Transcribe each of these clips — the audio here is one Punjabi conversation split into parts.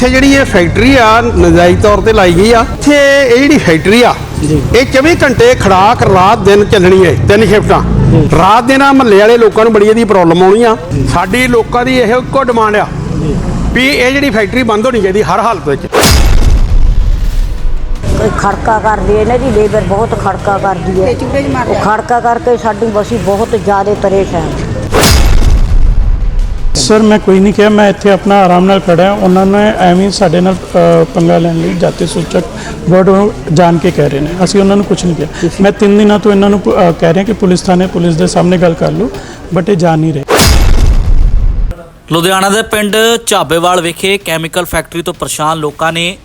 ਇੱਥੇ ਜਿਹੜੀ ਇਹ ਫੈਕਟਰੀ ਆ ਨਜਾਇਜ਼ ਤੌਰ ਤੇ ਲਾਈ ਗਈ ਆ ਇੱਥੇ ਇਹ ਜਿਹੜੀ ਫੈਕਟਰੀ ਆ ਇਹ 24 ਘੰਟੇ ਖੜਾਕ ਰਾਤ ਦਿਨ ਚੱਲਣੀ ਹੈ ਤਿੰਨ ਸ਼ਿਫਟਾਂ। ਰਾਤ ਦੇ ਨਾਲ ਮਹੱਲੇ ਵਾਲੇ ਲੋਕਾਂ ਨੂੰ ਬੜੀ ਇਹਦੀ ਪ੍ਰੋਬਲਮ ਆਉਣੀ ਆ। ਸਾਡੀ ਲੋਕਾਂ ਦੀ ਇਹ ਇੱਕੋ ਡਿਮਾਂਡ ਆ ਵੀ ਇਹ ਜਿਹੜੀ ਫੈਕਟਰੀ ਬੰਦ ਹੋਣੀ ਚਾਹੀਦੀ ਹਰ ਹਾਲਤ ਵਿੱਚ। ਕੋਈ ਖੜਕਾ ਕਰਦੀ ਹੈ ਇਹਨਾਂ ਦੀ ਲੇਬਰ ਬਹੁਤ ਖੜਕਾ ਕਰਦੀ ਹੈ। ਉਹ ਖੜਕਾ ਕਰਕੇ ਸਾਡੀ ਬਸੀ ਬਹੁਤ ਜ਼ਿਆਦਾ ਪਰੇਸ਼ਾਨ। ਸਰ ਮੈਂ ਕੋਈ ਨਹੀਂ ਕਿਹਾ ਮੈਂ ਇੱਥੇ ਆਪਣਾ ਆਰਾਮ ਨਾਲ ਖੜਾ ਹਾਂ ਉਹਨਾਂ ਨੇ ਐਵੇਂ ਸਾਡੇ ਨਾਲ ਅ, ਪੰਗਾ ਲੈਣ ਲਈ ਜਾਤੀ ਸੂਚਕ ਵਰਡ ਉਹ ਜਾਣ ਕੇ ਕਹਿ ਰਹੇ ਨੇ। ਅਸੀਂ ਉਹਨਾਂ ਨੂੰ ਕੁਝ ਨਹੀਂ ਕਿਹਾ। ਮੈਂ ਤਿੰਨ ਦਿਨਾਂ ਤੋਂ ਇਹਨਾਂ ਨੂੰ ਪ- ਅ, ਕਹਿ ਰਿਹਾ ਕਿ ਪੁਲਿਸ ਥਾਣੇ ਪੁਲਿਸ ਦੇ ਸਾਹਮਣੇ ਗੱਲ ਕਰ ਲਓ ਬਟ ਇਹ ਜਾਣ ਨਹੀਂ ਰਹੇ। ਲੁਧਿਆਣਾ ਦੇ ਪਿੰਡ ਝਾਬੇਵਾਲ ਵਿਖੇ ਕੈਮੀਕਲ ਫੈਕਟਰੀ ਤੋਂ ਪਰੇਸ਼ਾਨ ਲੋਕਾਂ ਨੇ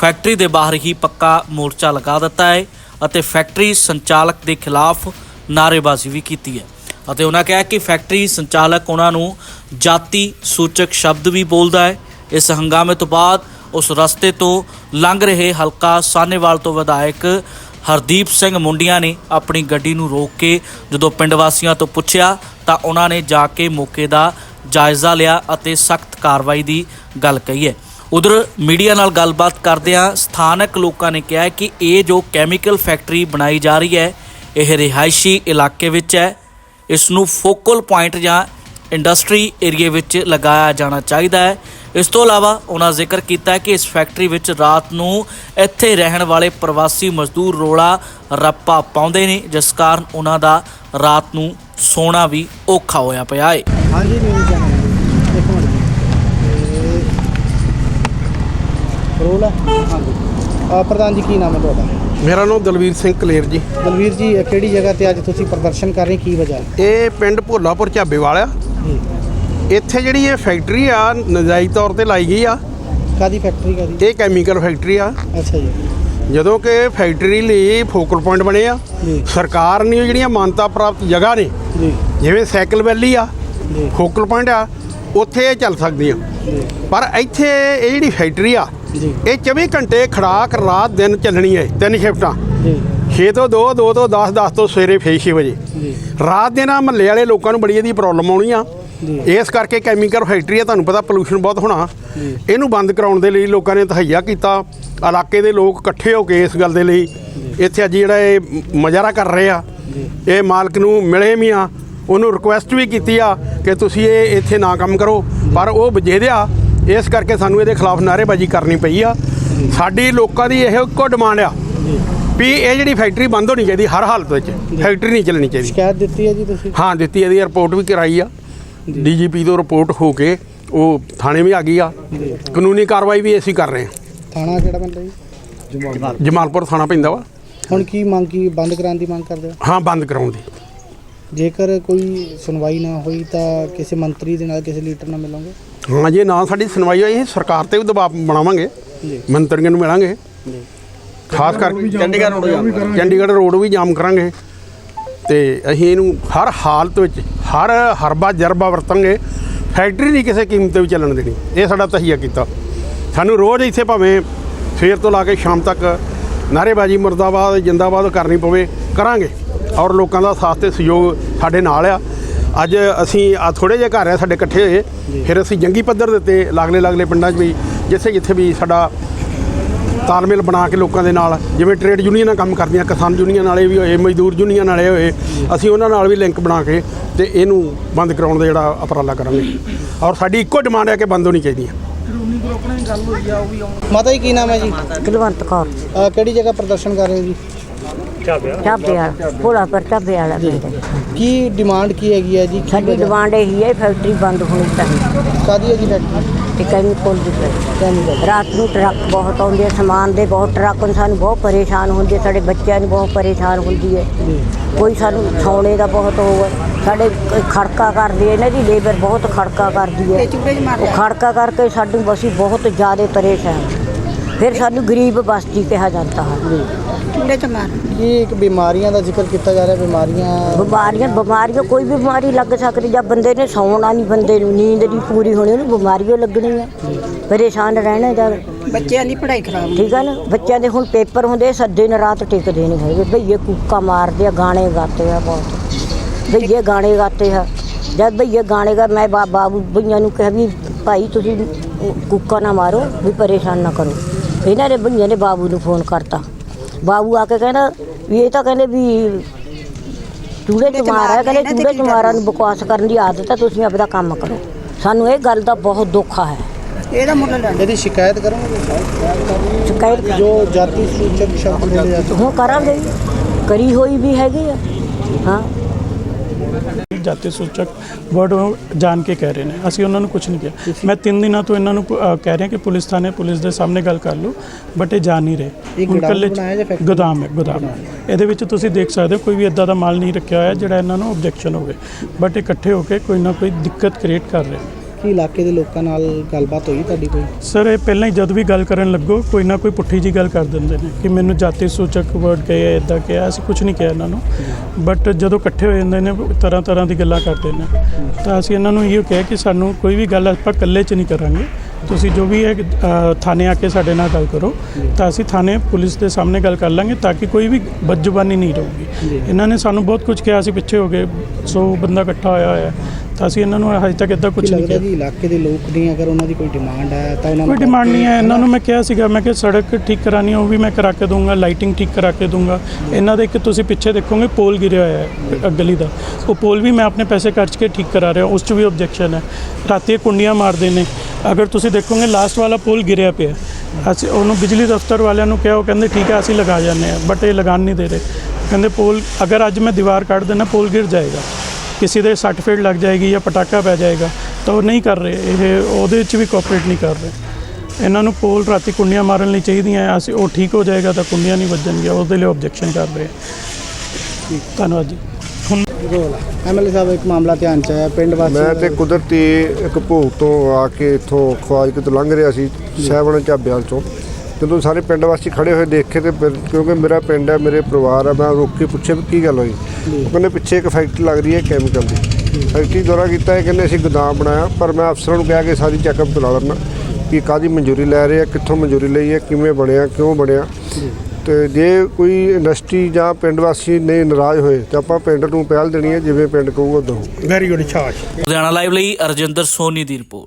ਫੈਕਟਰੀ ਦੇ ਬਾਹਰ ਹੀ ਪੱਕਾ ਮੋਰਚਾ ਲਗਾ ਦਿੱਤਾ ਹੈ ਅਤੇ ਫੈਕਟਰੀ ਸੰਚਾਲਕ ਦੇ ਖਿਲਾਫ ਨਾਅਰੇਬਾਜ਼ੀ ਵੀ ਕੀਤੀ ਹੈ। ਅਤੇ ਉਹਨਾਂ ਕਿਹਾ ਕਿ ਫੈਕਟਰੀ ਸੰਚਾਲਕ ਉਹਨਾਂ ਨੂੰ ਜਾਤੀ ਸੂਚਕ ਸ਼ਬਦ ਵੀ ਬੋਲਦਾ ਹੈ। ਇਸ ਹੰਗਾਮੇ ਤੋਂ ਬਾਅਦ ਉਸ ਰਸਤੇ ਤੋਂ ਲੰਘ ਰਹੇ ਹਲਕਾ ਸਾਨੇਵਾਲ ਤੋਂ ਵਿਧਾਇਕ ਹਰਦੀਪ ਸਿੰਘ ਮੁੰਡੀਆਂ ਨੇ ਆਪਣੀ ਗੱਡੀ ਨੂੰ ਰੋਕ ਕੇ ਜਦੋਂ ਪਿੰਡ ਵਾਸੀਆਂ ਤੋਂ ਪੁੱਛਿਆ ਤਾਂ ਉਹਨਾਂ ਨੇ ਜਾ ਕੇ ਮੌਕੇ ਦਾ ਜਾਇਜ਼ਾ ਲਿਆ ਅਤੇ ਸਖਤ ਕਾਰਵਾਈ ਦੀ ਗੱਲ ਕਹੀ ਹੈ। ਉਧਰ ਮੀਡੀਆ ਨਾਲ ਗੱਲਬਾਤ ਕਰਦਿਆਂ ਸਥਾਨਕ ਲੋਕਾਂ ਨੇ ਕਿਹਾ ਕਿ ਇਹ ਜੋ ਕੈਮੀਕਲ ਫੈਕਟਰੀ ਬਣਾਈ ਜਾ ਰਹੀ ਹੈ, ਇਹ ਰਿਹਾਇਸ਼ੀ ਇਲਾਕੇ ਵਿੱਚ ਹੈ। ਇਸ ਨੂੰ ਫੋਕਲ ਪੁਆਇੰਟ ਜਾਂ ਇੰਡਸਟਰੀ ਏਰੀਆ ਵਿੱਚ ਲਗਾਇਆ ਜਾਣਾ ਚਾਹੀਦਾ ਹੈ। ਇਸ ਤੋਂ ਇਲਾਵਾ ਉਹਨਾਂ ਜ਼ਿਕਰ ਕੀਤਾ ਹੈ ਕਿ ਇਸ ਫੈਕਟਰੀ ਵਿੱਚ ਰਾਤ ਨੂੰ ਇੱਥੇ ਰਹਿਣ ਵਾਲੇ ਪ੍ਰਵਾਸੀ ਮਜ਼ਦੂਰ ਰੋਲਾ ਰੱਪਾ ਪਾਉਂਦੇ ਨੇ, ਜਿਸ ਕਾਰਨ ਉਹਨਾਂ ਦਾ ਰਾਤ ਨੂੰ ਸੋਣਾ ਵੀ ਔਖਾ ਹੋਇਆ ਪਿਆ ਹੈ। ਹਾਂਜੀ ਨਹੀਂ ਜਾਣਾ। ਇੱਕ ਮਿੰਟ ਤੇ ਹਾਂਜੀ। ਆ ਪ੍ਰਧਾਨ ਜੀ, ਕੀ ਨਾਮ ਹੈ ਤੁਹਾਡਾ? ਮੇਰਾ ਨਾਮ ਦਲਵੀਰ ਸਿੰਘ ਕਲੇਰ ਜੀ। ਦਲਵੀਰ ਜੀ ਇਹ ਕਿਹੜੀ ਜਗ੍ਹਾ ਤੇ ਅੱਜ ਤੁਸੀਂ ਪ੍ਰਦਰਸ਼ਨ ਕਰ ਰਹੇ ਕੀ ਵਜ੍ਹਾ? ਇਹ ਪਿੰਡ ਭੋਲਾਪੁਰ ਝਾਬੇਵਾਲ ਆ। ਜੀ। ਇੱਥੇ ਜਿਹੜੀ ਇਹ ਫੈਕਟਰੀ ਆ ਨਜਾਇਜ਼ ਤੌਰ ਤੇ ਲਾਈ ਗਈ ਆ। ਕਾਦੀ ਫੈਕਟਰੀ ਕਾਦੀ ਇਹ ਕੈਮੀਕਲ ਫੈਕਟਰੀ ਆ। ਅੱਛਾ ਜੀ। ਜਦੋਂ ਕਿ ਫੈਕਟਰੀ ਲਈ ਫੋਕਲ ਪੁਆਇੰਟ ਬਣੇ ਆ। ਜੀ। ਸਰਕਾਰ ਨੇ ਜਿਹੜੀਆਂ ਮਾਨਤਾ ਪ੍ਰਾਪਤ ਜਗ੍ਹਾ ਨੇ ਜੀ। ਜਿਵੇਂ ਸਾਈਕਲ ਵੈਲੀ ਆ ਜੀ। ਫੋਕਲ ਪੁਆਇੰਟ ਆ ਉੱਥੇ ਇਹ ਚੱਲ ਸਕਦੀਆਂ। ਜੀ। ਪਰ ਇੱਥੇ ਇਹ ਜਿਹੜੀ ਫੈਕਟਰੀ ਆ ਜੀ। ਇਹ 24 ਘੰਟੇ ਖੜਾਕ ਰਾਤ ਦਿਨ ਚੱਲਣੀ ਹੈ ਤਿੰਨ ਸ਼ਿਫਟਾਂ। ਜੀ। 6 ਤੋਂ 2 2 ਤੋਂ 10 10 ਤੋਂ ਸਵੇਰੇ ਫੇਰ 6 ਵਜੇ। ਜੀ। ਰਾਤ ਦੇ ਨਾਲ ਮਹੱਲੇ ਵਾਲੇ ਲੋਕਾਂ ਨੂੰ ਬੜੀ ਇਹਦੀ ਪ੍ਰੋਬਲਮ ਆਉਣੀ ਆ। ਇਸ ਕਰਕੇ ਕੈਮੀਕਲ ਫੈਕਟਰੀ ਆ ਤੁਹਾਨੂੰ ਪਤਾ ਪੋਲੂਸ਼ਨ ਬਹੁਤ ਹੋਣਾ। ਇਹਨੂੰ ਬੰਦ ਕਰਾਉਣ ਦੇ ਲਈ ਲੋਕਾਂ ਨੇ ਤਹਈਆ ਕੀਤਾ। ਇਲਾਕੇ ਦੇ ਲੋਕ ਇਕੱਠੇ ਹੋ ਕੇ ਇਸ ਗੱਲ ਦੇ ਲਈ ਇੱਥੇ ਅੱਜ ਜਿਹੜਾ ਇਹ ਮ- ਮੁਜ਼ਾਹਰਾ ਕਰ ਰਹੇ ਆ। ਇਹ ਮਾਲਕ ਨੂੰ ਮਿਲੇ ਵੀ ਆ। ਉਹਨੂੰ ਰਿਕੁਐਸਟ ਵੀ ਕੀਤੀ ਆ ਕਿ ਤੁਸੀਂ ਇਹ ਇੱਥੇ ਨਾ ਕੰਮ ਕਰੋ। ਪਰ ਉਹ ਵਜੇਦਿਆ ਇਸ ਕਰਕੇ ਸਾਨੂੰ ਇਹਦੇ ਖਿਲਾਫ ਨਾਅਰੇਬਾਜ਼ੀ ਕਰਨੀ ਪਈ ਆ। ਸਾਡੀ ਲੋਕਾਂ ਦੀ ਇਹ ਇੱਕੋ ਡਿਮਾਂਡ ਆ ਵੀ ਇਹ ਜਿਹੜੀ ਫੈਕਟਰੀ ਬੰਦ ਹੋਣੀ ਚਾਹੀਦੀ ਹਰ ਹਾਲਤ ਵਿੱਚ ਫੈਕਟਰੀ ਨਹੀਂ ਚੱਲਣੀ ਚਾਹੀਦੀ। ਸ਼ਿਕਾਇਤ ਦਿੱਤੀ ਹੈ ਜੀ ਤੁਸੀਂ? ਹਾਂ ਦਿੱਤੀ ਇਹਦੀ ਰਿਪੋਰਟ ਵੀ ਕਰਾਈ ਆ। ਡੀਜੀਪੀ ਤੋਂ ਰਿਪੋਰਟ ਹੋ ਕੇ ਉਹ ਥਾਣੇ ਵੀ ਆ ਗਈ ਆ। ਕਾਨੂੰਨੀ ਕਾਰਵਾਈ ਵੀ ਅਸੀਂ ਕਰ ਰਹੇ ਹਾਂ। ਥਾਣਾ ਕਿਹੜਾ ਪੈਂਦਾ ਜੀ? ਜਮਾਲਪੁਰ ਥਾਣਾ ਪੈਂਦਾ ਵਾ। ਹੁਣ ਕੀ ਮੰਗ ਕੀ ਬੰਦ ਕਰਾਉਣ ਦੀ ਮੰਗ ਕਰਦੇ ਹੋ? ਹਾਂ ਬੰਦ ਕਰਾਉਣ ਦੀ। ਜੇਕਰ ਕੋਈ ਸੁਣਵਾਈ ਨਾ ਹੋਈ ਤਾਂ ਕਿਸੇ ਮੰਤਰੀ ਦੇ ਨਾਲ ਕਿਸੇ ਲੀਡਰ ਨਾਲ ਮਿਲੋਗੇ? ਹਾਂ ਜੇ ਨਾ ਸਾਡੀ ਸੁਣਵਾਈ ਹੋਈ ਸਰਕਾਰ ਤੇ ਵੀ ਦਬਾਅ ਬਣਾਵਾਂਗੇ। ਜੀ। ਮੰਤਰੀਆਂ ਨੂੰ ਮਿਲਾਂਗੇ। ਜੀ। ਖਾਸ ਕਰਕੇ ਚੰਡੀਗੜ੍ਹ ਰੋਡ ਚੰਡੀਗੜ੍ਹ ਰੋਡ ਵੀ ਜਾਮ ਕਰਾਂਗੇ। ਤੇ ਅਸੀਂ ਇਹਨੂੰ ਹਰ ਹਾਲਤ ਵਿੱਚ ਹਰ ਹਰਬਾ ਜਰਬਾ ਵਰਤਾਂਗੇ। ਫੈਕਟਰੀ ਨਹੀਂ ਕਿਸੇ ਕੀਮਤ ਤੇ ਵੀ ਚੱਲਣ ਦੇਣੀ। ਇਹ ਸਾਡਾ ਤਹੀਆ ਕੀਤਾ। ਸਾਨੂੰ ਰੋਜ਼ ਇੱਥੇ ਭਾਵੇਂ ਸਵੇਰ ਤੋਂ ਲਾ ਕੇ ਸ਼ਾਮ ਤੱਕ ਨਾਅਰੇਬਾਜ਼ੀ ਮੁਰਦਾਬਾਦ ਜਿੰਦਾਬਾਦ ਕਰਨੀ ਪਵੇ ਕਰਾਂਗੇ। ਔਰ ਲੋਕਾਂ ਦਾ ਸਾਥ ਤੇ ਸਹਿਯੋਗ ਸਾਡੇ ਨਾਲ ਆ। ਅੱਜ ਅਸੀਂ ਆ ਥੋੜੇ ਜਿਹੇ ਘਰ ਆ ਸਾਡੇ ਇਕੱਠੇ ਹੋਏ। ਫਿਰ ਅਸੀਂ ਜੰਗੀ ਪੱਧਰ ਦੇ ਉੱਤੇ ਲਾਗਲੇ ਲਾਗਲੇ ਪਿੰਡਾਂ 'ਚ ਵੀ ਜਿੱਥੇ ਜਿੱਥੇ ਵੀ ਸਾਡਾ ਤਾਲਮੇਲ ਬਣਾ ਕੇ ਲੋਕਾਂ ਦੇ ਨਾਲ ਜਿਵੇਂ ਟ੍ਰੇਡ ਯੂਨੀਅਨਾਂ ਕੰਮ ਕਰਦੀਆਂ ਕਿਸਾਨ ਯੂਨੀਅਨ ਵਾਲੇ ਵੀ ਹੋਏ ਮਜ਼ਦੂਰ ਯੂਨੀਅਨ ਵਾਲੇ ਹੋਏ ਅਸੀਂ ਉਹਨਾਂ ਨਾਲ ਵੀ ਲਿੰਕ ਬਣਾ ਕੇ ਤੇ ਇਹਨੂੰ ਬੰਦ ਕਰਾਉਣ ਦਾ ਜਿਹੜਾ ਉਪਰਾਲਾ ਕਰਾਂਗੇ। ਔਰ ਸਾਡੀ ਇੱਕੋ ਡਿਮਾਂਡ ਹੈ ਕਿ ਬੰਦ ਹੋਣੀ ਚਾਹੀਦੀ ਹੈ ਮਾਤਾ ਜੀ ਕੀ ਨਾਮ ਹੈ ਜੀ? ਕੁਲਵੰਤ ਕੌਰ ਅਹ ਕਿਹੜੀ ਜਗ੍ਹਾ ਪ੍ਰਦਰਸ਼ਨ ਕਰ ਰਹੇ ਹੋ ਜੀ? ਢਾਬੇ ਵਾਲਾ? ਭੋਲਾ ਪਰ ਢਾਬੇ ਵਾਲਾ ਹੈ। ਕੀ ਡਿਮਾਂਡ ਕੀ ਹੈਗੀ ਹੈ ਜੀ? ਸਾਡੀ ਡਿਮਾਂਡ ਇਹੀ ਹੈ ਫੈਕਟਰੀ ਬੰਦ ਹੋਣੀ ਚਾਹੀਦੀ। ਕਾਦੀ ਹੈ ਜੀ ਫੈਕਟਰੀ ਤੇ ਕੈਮੀਕਲ ਦੀ ਫੈਕਟਰੀ ਰਾਤ ਨੂੰ ਟਰੱਕ ਬਹੁਤ ਆਉਂਦੇ ਆ, ਸਮਾਨ ਦੇ ਬਹੁਤ ਟਰੱਕ ਨੇ, ਸਾਨੂੰ ਬਹੁਤ ਪਰੇਸ਼ਾਨ ਹੁੰਦੇ ਆ, ਸਾਡੇ ਬੱਚਿਆਂ ਨੂੰ ਬਹੁਤ ਪਰੇਸ਼ਾਨ ਹੁੰਦੀ ਹੈ। ਕੋਈ ਸਾਨੂੰ ਸੌਣੇ ਦਾ ਬਹੁਤ ਉਹ ਹੈ। ਸਾਡੇ ਖੜਕਾ ਕਰਦੀ ਹੈ ਇਹਨਾਂ ਦੀ ਲੇਬਰ ਬਹੁਤ ਖੜਕਾ ਕਰਦੀ ਹੈ। ਉਹ ਖੜਕਾ ਕਰਕੇ ਸਾਡੀ ਬਸੀ ਬਹੁਤ ਜ਼ਿਆਦਾ ਪਰੇਸ਼ਾਨ। ਫਿਰ ਸਾਨੂੰ ਗਰੀਬ ਬਸਤੀ ਕਿਹਾ ਜਾਂਦਾ ਹੈ। ਕੀ ਇੱਕ ਬਿਮਾਰੀਆਂ ਦਾ ਜ਼ਿਕਰ ਕੀਤਾ ਜਾ ਰਿਹਾ ਬਿਮਾਰੀਆਂ ਬਿਮਾਰੀਆਂ ਬਿਮਾਰੀਆਂ ਕੋਈ ਵੀ ਬਿਮਾਰੀ ਲੱਗ ਸਕਦੀ ਜਾਂ ਬੰਦੇ ਨੇ ਸੌਣਾ ਨਹੀਂ ਬੰਦੇ ਨੂੰ ਨੀਂਦ ਨਹੀਂ ਪੂਰੀ ਹੋਣੀ ਉਹਨੂੰ ਬਿਮਾਰੀਆਂ ਲੱਗਣੀਆਂ। ਪਰੇਸ਼ਾਨ ਰਹਿਣਾ ਜਦ ਬੱਚਿਆਂ ਦੀ ਪੜ੍ਹਾਈ ਖਰਾਬ ਠੀਕ ਹੈ ਨਾ? ਬੱਚਿਆਂ ਦੇ ਹੁਣ ਪੇਪਰ ਹੁੰਦੇ ਸੱਦੇ ਨੇ ਰਾਤ ਟਿਕਦੇ ਨਹੀਂ ਹੈਗੇ। ਭਈਏ ਕੁੱਕਾ ਮਾਰਦੇ ਆ ਗਾਣੇ ਗਾਤੇ ਆ ਬਹੁਤ। ਭਈਏ ਗਾਣੇ ਗਾਤੇ ਆ। ਜਦ ਭਈਏ ਗਾਣੇ ਗਾ ਮੈਂ ਬਾਬੂ ਭਈਆਂ ਨੂੰ ਕਿਹਾ ਵੀ ਭਾਈ ਤੁਸੀਂ ਕੁੱਕਾ ਨਾ ਮਾਰੋ ਵੀ ਪਰੇਸ਼ਾਨ ਨਾ ਕਰੋ। ਇਹਨਾਂ ਨੇ ਭਈਆਂ ਨੇ ਬਾਬੂ ਨੂੰ ਫੋਨ ਕਰਤਾ। ਬਾਬੂ ਆ ਕੇ ਕਹਿੰਦਾ ਵੀ ਇਹ ਤਾਂ ਕਹਿੰਦੇ ਵੀ ਚੂੜੇ ਚਮਾਰਾ ਹੈ ਕਹਿੰਦੇ ਚੂੜੇ ਚਮਾਰਾ ਨੂੰ ਬਕਵਾਸ ਕਰਨ ਦੀ ਆਦਤ ਹੈ ਤੁਸੀਂ ਆਪਦਾ ਕੰਮ ਕਰੋ। ਸਾਨੂੰ ਇਹ ਗੱਲ ਦਾ ਬਹੁਤ ਦੁੱਖ ਹੈ ਇਹਦੀ ਸ਼ਿਕਾਇਤ ਕਰੋਗੇ? ਸ਼ਿਕਾਇਤ ਜੋ ਜਾਤੀ ਸੂਚਕ ਸ਼ਬਦ ਬੋਲੇ ਜਾਂਦੇ ਹੁਣ ਕਰਾਂਗੇ। ਕਰੀ ਹੋਈ ਵੀ ਹੈਗੀ ਆ। ਹਾਂ। ਜਾਤੀ ਸੂਚਕ ਵਰਡ ਜਾਣ ਕੇ ਕਹਿ ਰਹੇ ਨੇ। ਅਸੀਂ ਉਹਨਾਂ ਨੂੰ ਕੁਝ ਨਹੀਂ ਕਿਹਾ। ਮੈਂ ਤਿੰਨ ਦਿਨਾਂ ਤੋਂ ਇਹਨਾਂ ਨੂੰ ਅ, ਕਹਿ ਰਿਹਾ ਕਿ ਪੁਲਿਸ ਥਾਣੇ ਪੁਲਿਸ ਦੇ ਸਾਹਮਣੇ ਗੱਲ ਕਰ ਲਓ ਬਟ ਇਹ ਜਾ ਨਹੀਂ ਰਹੇ। ਹੁਣ ਇਕੱਲੇ-? ਗੋਦਾਮ ਹੈ ਗੋਦਾਮ। ਇਹਦੇ ਵਿੱਚ ਤੁਸੀਂ ਦੇਖ ਸਕਦੇ ਹੋ ਕੋਈ ਵੀ ਇਦਾਂ ਦਾ ਮਾਲ ਨਹੀਂ ਰੱਖਿਆ ਹੋਇਆ ਜਿਹੜਾ ਇਹਨਾਂ ਨੂੰ ਆਬਜੈਕਸ਼ਨ ਹੋਵੇ। ਬਟ ਇਕੱਠੇ ਹੋ ਕੇ ਕੋਈ ਨਾ ਕੋਈ ਦਿੱਕਤ ਕ੍ਰੀਏਟ ਕਰ ਰਹੇ ਨੇ। ਕੀ ਇਲਾਕੇ ਦੇ ਲੋਕਾਂ ਨਾਲ ਗੱਲਬਾਤ ਹੋਈ ਤੁਹਾਡੀ ਕੋਈ? ਸਰ ਇਹ ਪਹਿਲਾਂ ਹੀ ਜਦ ਵੀ ਗੱਲ ਕਰਨ ਲੱਗੋ ਕੋਈ ਨਾ ਕੋਈ ਪੁੱਠੀ ਜੀ ਗੱਲ ਕਰ ਦਿੰਦੇ ਨੇ ਕਿ ਮੈਨੂੰ ਜਾਤੀ ਸੂਚਕ ਵਰਡ ਕਹੇ ਇਦਾਂ ਕਿਹਾ ਅਸੀਂ ਕੁਝ ਨਹੀਂ ਕਿਹਾ ਇਹਨਾਂ ਨੂੰ। ਬਟ ਜਦੋਂ ਇਕੱਠੇ ਹੋ ਜਾਂਦੇ ਨੇ ਤਰ੍ਹਾਂ ਤਰ੍ਹਾਂ ਦੀ ਗੱਲਾਂ ਕਰਦੇ ਨੇ। ਤਾਂ ਅਸੀਂ ਇਹਨਾਂ ਨੂੰ ਇਹੋ ਕਿਹਾ ਕਿ ਸਾਨੂੰ ਕੋਈ ਵੀ ਗੱਲ ਆਪਾਂ ਇਕੱਲੇ 'ਚ ਨਹੀਂ ਕਰਾਂਗੇ। ਤੁਸੀਂ ਜੋ ਵੀ ਹੈ ਥਾਣੇ ਆ ਕੇ ਸਾਡੇ ਨਾਲ ਗੱਲ ਕਰੋ ਤਾਂ ਅਸੀਂ ਥਾਣੇ ਪੁਲਿਸ ਦੇ ਸਾਹਮਣੇ ਗੱਲ ਕਰ ਲਾਂਗੇ ਤਾਂ ਕਿ ਕੋਈ ਵੀ ਬਦਜ਼ੁਬਾਨੀ ਨਹੀਂ ਰਹੂਗੀ। ਇਹਨਾਂ ਨੇ ਸਾਨੂੰ ਬਹੁਤ ਕੁਝ ਕਿਹਾ ਅਸੀਂ ਪਿੱਛੇ ਹੋ ਗਏ ਸੋ ਬੰਦਾ ਇਕੱਠਾ ਹੋਇਆ ਹੋਇਆ। ਤਾਂ ਅਸੀਂ ਇਹਨਾਂ ਨੂੰ ਹਜੇ ਤੱਕ ਇਦਾਂ ਕੁਝ ਨਹੀਂ ਲੱਗਦਾ ਕਿ ਇਲਾਕੇ ਦੇ ਲੋਕ ਦੀ ਅਗਰ ਉਹਨਾਂ ਦੀ ਕੋਈ ਡਿਮਾਂਡ ਹੈ ਤਾਂ ਉਹਨਾਂ ਕੋਈ ਨੂੰ ਡਿਮਾਂਡ ਨਹੀਂ ਹੈ। ਇਹਨਾਂ ਨੂੰ ਮੈਂ ਕਿਹਾ ਸੀਗਾ ਮੈਂ ਕਿ ਸੜਕ ਠੀਕ ਕਰਾਣੀ ਉਹ ਵੀ ਮੈਂ ਕਰਾ ਕੇ ਦੂੰਗਾ ਲਾਈਟਿੰਗ ਠੀਕ ਕਰਾ ਕੇ ਦੂੰਗਾ ਇਹਨਾਂ ਦੇ ਇੱਕ ਤੁਸੀਂ ਪਿੱਛੇ ਦੇਖੋਗੇ ਪੋਲ ਗਿਰਿਆ ਹੋਇਆ ਹੈ ਗਲੀ ਦਾ। ਉਹ ਪੋਲ ਵੀ ਮੈਂ ਆਪਣੇ ਪੈਸੇ ਖਰਚ ਕੇ ਠੀਕ ਕਰਾ ਰਿਹਾ ਉਸ 'ਚ ਵੀ ਆਬਜੈਕਸ਼ਨ ਹੈ। ਰਾਤੀ ਕੁੰਡੀਆਂ ਮਾਰਦੇ ਨੇ। ਅਗਰ ਤੁਸੀਂ ਦੇਖੋਗੇ ਲਾਸਟ ਵਾਲਾ ਪੋਲ ਗਿਰਿਆ ਪਿਆ ਅਸੀਂ ਉਹਨੂੰ ਬਿਜਲੀ ਦਫ਼ਤਰ ਵਾਲਿਆਂ ਨੂੰ ਕਿਹਾ ਉਹ ਕਹਿੰਦੇ ਠੀਕ ਹੈ ਅਸੀਂ ਲਗਾ ਜਾਂਦੇ ਹਾਂ। ਬਟ ਇਹ ਲਗਾਉਣ ਨਹੀਂ ਦੇ ਰਹੇ। ਕਹਿੰਦੇ ਪੋਲ ਅਗਰ ਅੱਜ ਮੈਂ ਦੀਵਾਰ ਕੱਢ ਦੇਣਾ ਪੋਲ ਗਿਰ ਜਾਏਗਾ। ਕਿਸੇ ਦੇ ਸੱਟ ਫੇਟ ਲੱਗ ਜਾਏਗੀ ਜਾਂ ਪਟਾਕਾ ਪੈ ਜਾਏਗਾ ਤਾਂ ਉਹ ਨਹੀਂ ਕਰ ਰਹੇ। ਇਹ ਉਹਦੇ ਵਿੱਚ ਵੀ ਕੋਆਪਰੇਟ ਨਹੀਂ ਕਰ ਰਹੇ। ਇਹਨਾਂ ਨੂੰ ਪੋਲ ਰਾਤੀ ਕੁੰਡੀਆਂ ਮਾਰਨ ਲਈ ਚਾਹੀਦੀਆਂ। ਅਸੀਂ ਉਹ ਠੀਕ ਹੋ ਜਾਏਗਾ ਤਾਂ ਕੁੰਡੀਆਂ ਨਹੀਂ ਵੱਜਣਗੀਆਂ। ਉਹਦੇ ਲਈ ਆਬਜੈਕਸ਼ਨ ਕਰ ਰਹੇ। ਧੰਨਵਾਦ ਜੀ। ਹੁਣ ਐਮਐਲਏ ਸਾਹਿਬ ਇੱਕ ਮਾਮਲਾ ਧਿਆਨ ਚ ਆਇਆ। ਪਿੰਡ ਵਾਸੀ ਮੈਂ ਤੇ ਕੁਦਰਤੀ ਇੱਕ ਭੋਗ ਤੋਂ ਆ ਕੇ ਇੱਥੋਂ ਖਵਾਜਕੇ ਤੋਂ ਲੰਘ ਰਿਹਾ ਸੀ ਸਹਿਬਣ ਝਾਬਿਆਲ ਤੋਂ ਜਦੋਂ ਸਾਰੇ ਪਿੰਡ ਵਾਸੀ ਖੜੇ ਹੋਏ ਦੇਖੇ ਤੇ ਕਿਉਂਕਿ ਮੇਰਾ ਪਿੰਡ ਹੈ ਮੇਰੇ ਪਰਿਵਾਰ ਹੈ ਮੈਂ ਰੁਕ ਕੇ ਪੁੱਛਿਆ ਵੀ ਕੀ ਗੱਲ ਹੋਈ। ਉਹ ਕਹਿੰਦੇ ਪਿੱਛੇ ਇੱਕ ਫੈਕਟਰੀ ਲੱਗ ਰਹੀ ਹੈ ਕੈਮੀਕਲ ਦੀ। ਫੈਕਟਰੀ ਦੌਰਾ ਕੀਤਾ ਹੈ ਕਹਿੰਦੇ ਅਸੀਂ ਗੋਦਾਮ ਬਣਾਇਆ ਪਰ ਮੈਂ ਅਫਸਰਾਂ ਨੂੰ ਕਿਹਾ ਕਿ ਸਾਰੀ ਚੈੱਕਅਪ ਕਰਾ ਲੈਣਾ ਕਿ ਕਾਦੀ ਮਨਜ਼ੂਰੀ ਲੈ ਰਹੇ ਆ ਕਿੱਥੋਂ ਮਨਜ਼ੂਰੀ ਲਈ ਹੈ ਕਿਵੇਂ ਬਣਿਆ ਕਿਉਂ ਬਣਿਆ। ਤੇ ਜੇ ਕੋਈ ਇੰਡਸਟਰੀ ਜਾਂ ਪਿੰਡ ਵਾਸੀ ਨੇ ਨਾਰਾਜ਼ ਹੋਏ ਤਾਂ ਆਪਾਂ ਪਿੰਡ ਨੂੰ ਪਹਿਲ ਦੇਣੀ ਹੈ ਜਿਵੇਂ ਪਿੰਡ ਕਹੂਗਾ ਉਦੋਂ ਵੈਰੀ ਗੁੱਡ ਸ਼ਾਬਾਸ਼। ਲੁਧਿਆਣਾ ਲਾਈਵ ਲਈ ਅਰਜਿੰਦਰ ਸੋਨੀ ਦੀ ਰਿਪੋਰਟ।